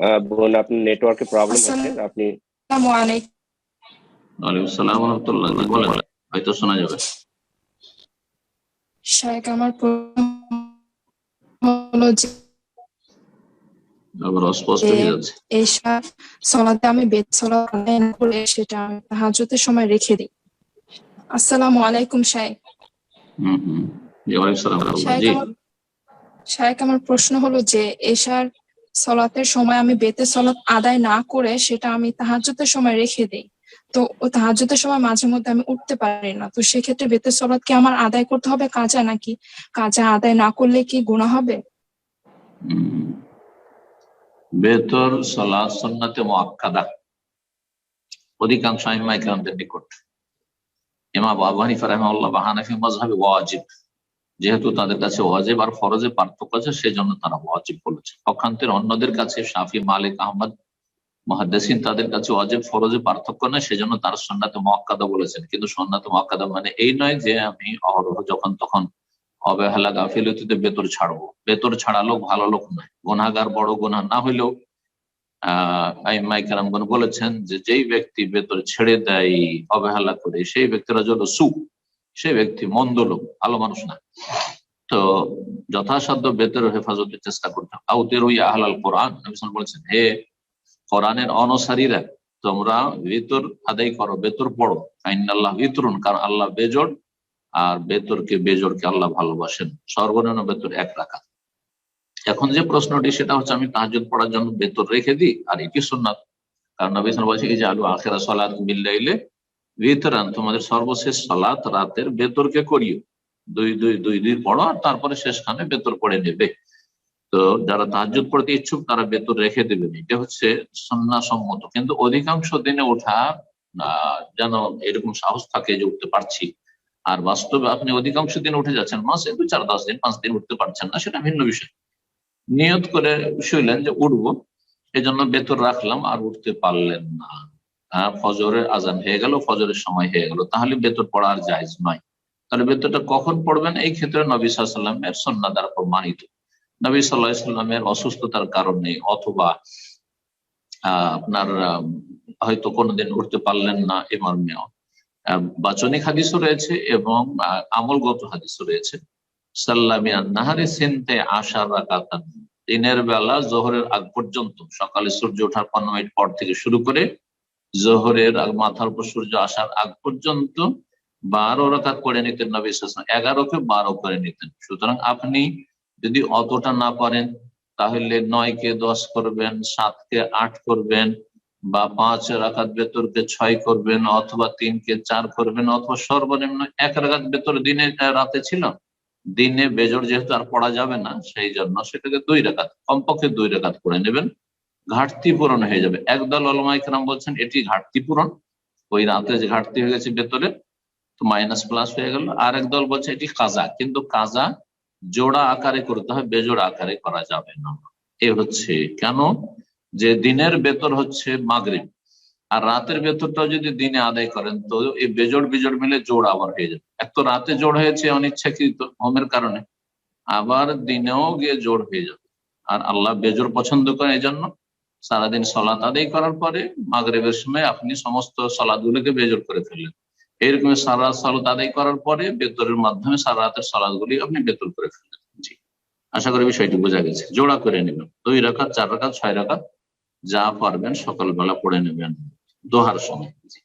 আহ, বোন আপনার নেটওয়ার্কে প্রবলেম হচ্ছে আসসালামু আপনি আলাইকুম ওয়ালাইকুম আসসালাম রহমতুল্লাহ বলেন হয়তো শোনা যাবে। আমার হলো যে আবার অস্পষ্ট হয়ে যাচ্ছে। এশা সলাতে আমি বেদ সলাত করে সেটা আমি তাহাজ্জুদের সময় রেখে দিই। আসসালামু আলাইকুম শায়েখ হম হম। জি ওয়ালাইকুম সালাম। আমার প্রশ্ন হলো যে এশার সলাতের সময় আমি বেতের সলাত আদায় না করে সেটা আমি তাহাজ্জুদের সময় রেখে দেই। তো ও সময় মাঝে মধ্যে আমি উঠতে পারি না। তো সেক্ষেত্রে বেতের সলাত কি আমার আদায় করতে হবে কাজা নাকি? কাজা আদায় না করলে কি গুণা হবে? বেতর, সলাৎ, সুন্নাতে মুআক্কাদা অধিকাংশ আইম্মা ইকরামদের নিকট। ইমাম আবু হানিফা রাহিমাহুল্লাহ বা মাযহাবে ওয়াজিব। যেহেতু তাদের কাছে ওয়াজিব আর ফরজে পার্থক্য আছে, সেজন্য তারা ওয়াজিব বলেছে। পক্ষান্তের অন্যদের কাছে শাফি, মালিক, আহমদ, মহাদ্দেসিন তাদের কাছে ওয়াজিব, ফরজে পার্থক্য নয় সেজন্য তারা সন্ন্যাতে মক্কাদা বলেছেন। কিন্তু সন্ন্যাতে মক্কাদা মানে এই নয় যে আমি অহরহ যখন তখন অবহেলা গাফিলতিতে বেতর ছাড়বো। বেতর ছাড়া লোক ভালো লোক নয়। গুনাগার বড় গুনাহ না হইলেও বলেছেন যে যেই ব্যক্তি বেতর ছেড়ে দেয়, অবহেলা করে, সেই ব্যক্তিরা জন্য সুখ, সেই ব্যক্তি মন্দ লোক, ভালো মানুষ না। তো যথাসাধ্য বেতর হেফাজতের চেষ্টা করতে হবে। আউতের ওই আহলাল কোরআন বলেছেন, হে কোরআনের অনুসারীরা, তোমরা বেতর আদায় করো, বেতর পড়ো। আল্লাহ বিতরুন কারণ আল্লাহ বেজোড়, আর বেতরকে বেজোড়কে আল্লাহ ভালোবাসেন। সর্বনিম্ন বেতর এক রাখা এখন যে প্রশ্নটি, সেটা হচ্ছে, আমি তাহাজ্জুদ পড়ার জন্য বেতর রেখে দিই, আর এটি সুন্নাত? কারণ নবী সাল্লাল্লাহু আলাইহি বলছে এই যে আলু আখেরা সালাত বিল্লাইলে ভিতরান তোমাদের সর্বশেষ সালাত রাতের বেতরকে করিও। দুই দুই দুই দুই পড়ো, আর তারপরে শেষখানে বেতর পড়ে নেবে। তো যারা তাহাজ্জুদ পড়তে ইচ্ছুক, তারা বেতর রেখে দেবেন। এটা হচ্ছে সন্ন্যাসম্মত কিন্তু অধিকাংশ দিনে ওঠা যেন এরকম সাহস থাকে যে উঠতে পারছি। আর বাস্তবে আপনি অধিকাংশ দিন উঠে যাচ্ছেন মাসে দু চার, দশ দিন, পাঁচ দিন উঠতে পারছেন না, সেটা ভিন্ন বিষয়। নিয়ত করে শুইলেন যে উঠবো এই জন্য বেতর রাখলাম, আর উঠতে পারলেন না। হ্যাঁ ফজরের আজান হয়ে গেল, ফজরের সময় হয়ে গেল। তাহলে বেতর পড়া আর জায়জ নয়। তাহলে বেতরটা কখন পড়বেন? এই ক্ষেত্রে নবী সাল্লামের সন্না দ্বারা প্রমাণিত। নবী সাল্লাহ ইসলামের অসুস্থতার কারণে অথবা আপনার হয়তো কোনোদিন উঠতে পারলেন না এ মর্মেও বাচনিক হাদিসও রয়েছে এবং আমলগত হাদিসও রয়েছে। সাল্লামিয়া নাহারে সিনতে আশার রাকাতান। দিনের বেলা জোহরের আগ পর্যন্ত, সকালে সূর্য ওঠার পনেরো মিনিট পর থেকে শুরু করে, জোহরের মাথার উপর সূর্য আসার আগ পর্যন্ত বারো রাকাত করে নিতেন নবী ওয়াসাল্লাম। এগারোকে বারো করে নিতেন। সুতরাং আপনি যদি অতটা না পারেন, তাহলে নয়কে দশ করবেন, সাতকে আট করবেন, বা পাঁচ রাকাত বেতরকে ছয় করবেন, অথবা তিনকে চার করবেন, অথবা সর্বনিম্ন এক রাকাত বেতর দিনে রাতে ছিল। দিনে বেজর যেহেতু আর পড়া যাবে না, সেই জন্য সেটাকে দুই রেখাত কমপক্ষে দুই রেখাত করে নেবেন। ঘাটতি পূরণ হয়ে যাবে। একদল অলমাইকরাম বলছেন, এটি ঘাটতি পূরণ। ওই রাতে যে ঘাটতি হয়ে গেছে বেতরে তো মাইনাস প্লাস হয়ে গেল। আর একদল বলছে এটি কাজা, কিন্তু কাজা জোড়া আকারে করতে হয়, বেজোড়া আকারে করা যাবে না। এ হচ্ছে কেন? যে দিনের বেতর হচ্ছে মাগরিব, আর রাতের বেতরটাও যদি দিনে আদায় করেন, তো এই বেজোড় বিজোড় মিলে জোড় আবার হয়ে যাবে। এক তো রাতে জোড় হয়েছে অনিচ্ছাকৃত হোমের কারণে, আবার দিনেও গিয়ে জোড় হয়ে যাবে। আর আল্লাহ বেজোড় পছন্দ করে এই জন্য সারাদিন সলাত আদায় করার পরে মাগরেবের সময় আপনি সমস্ত সলাদগুলোকে বেজোড় করে ফেললেন। এরকম সারা সালাত আদায় করার পরে বেতরের মাধ্যমে সারা রাতের সলাদগুলি আপনি বেতর করে ফেললেন। জি। আশা করি বিষয়টি বোঝা গেছে। জোড়া করে নেবেন। দুই রাখাত চার রাখাত ছয় রাখাত যা পারবেন সকালবেলা পড়ে নেবেন। দোহার সময়। জি।